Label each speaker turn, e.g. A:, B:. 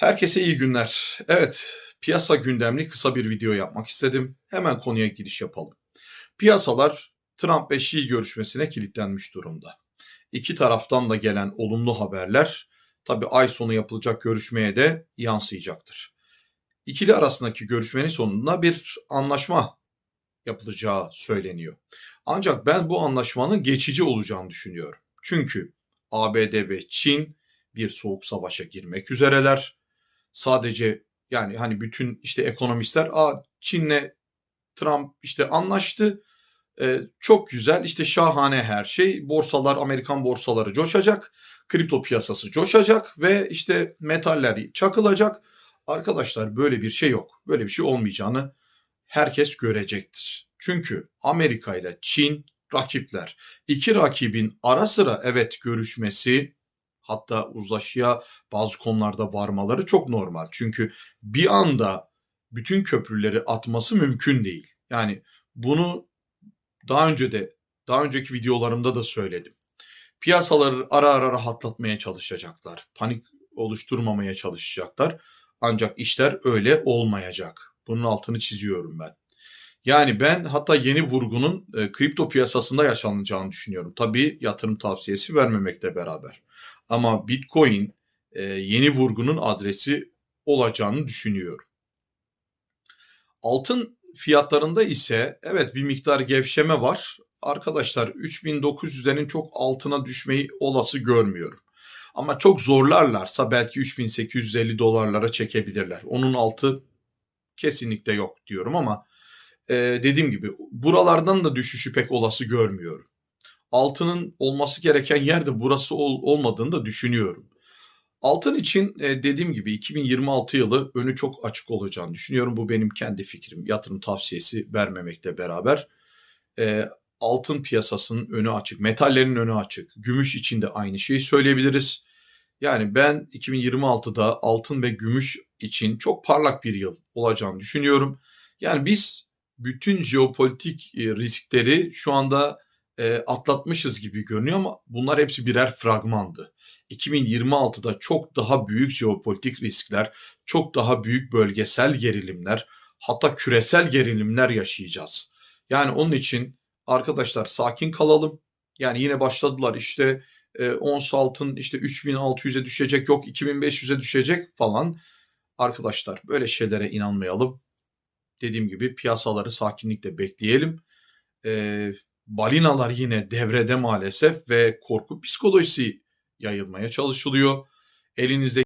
A: Herkese iyi günler. Evet, piyasa gündemli kısa bir video yapmak istedim. Hemen konuya giriş yapalım. Piyasalar Trump ve Xi görüşmesine kilitlenmiş durumda. İki taraftan da gelen olumlu haberler tabi ay sonu yapılacak görüşmeye de yansıyacaktır. İkili arasındaki görüşmenin sonunda bir anlaşma yapılacağı söyleniyor. Ancak ben bu anlaşmanın geçici olacağını düşünüyorum. Çünkü ABD ve Çin bir soğuk savaşa girmek üzereler sadece yani hani bütün işte ekonomistler a Çin'le Trump işte anlaştı. Ee, çok güzel işte şahane her şey. Borsalar Amerikan borsaları coşacak. Kripto piyasası coşacak ve işte metaller çakılacak. Arkadaşlar böyle bir şey yok. Böyle bir şey olmayacağını herkes görecektir. Çünkü Amerika ile Çin rakipler. İki rakibin ara sıra evet görüşmesi hatta uzlaşıya bazı konularda varmaları çok normal. Çünkü bir anda bütün köprüleri atması mümkün değil. Yani bunu daha önce de daha önceki videolarımda da söyledim. Piyasaları ara ara rahatlatmaya çalışacaklar. Panik oluşturmamaya çalışacaklar. Ancak işler öyle olmayacak. Bunun altını çiziyorum ben. Yani ben hatta yeni vurgunun e, kripto piyasasında yaşanacağını düşünüyorum. Tabii yatırım tavsiyesi vermemekle beraber. Ama Bitcoin e, yeni vurgunun adresi olacağını düşünüyorum. Altın fiyatlarında ise evet bir miktar gevşeme var. Arkadaşlar 3900'lerin çok altına düşmeyi olası görmüyorum. Ama çok zorlarlarsa belki 3850 dolarlara çekebilirler. Onun altı kesinlikle yok diyorum ama e, dediğim gibi buralardan da düşüşü pek olası görmüyorum altının olması gereken yerde burası ol, olmadığını da düşünüyorum. Altın için e, dediğim gibi 2026 yılı önü çok açık olacağını düşünüyorum. Bu benim kendi fikrim. Yatırım tavsiyesi vermemekle beraber. E, altın piyasasının önü açık, metallerin önü açık. Gümüş için de aynı şeyi söyleyebiliriz. Yani ben 2026'da altın ve gümüş için çok parlak bir yıl olacağını düşünüyorum. Yani biz bütün jeopolitik e, riskleri şu anda e, atlatmışız gibi görünüyor ama bunlar hepsi birer fragmandı. 2026'da çok daha büyük jeopolitik riskler, çok daha büyük bölgesel gerilimler, hatta küresel gerilimler yaşayacağız. Yani onun için arkadaşlar sakin kalalım. Yani yine başladılar işte e, ons altın işte 3600'e düşecek yok 2500'e düşecek falan. Arkadaşlar böyle şeylere inanmayalım. Dediğim gibi piyasaları sakinlikle bekleyelim. Ee, balinalar yine devrede maalesef ve korku psikolojisi yayılmaya çalışılıyor. Elinizde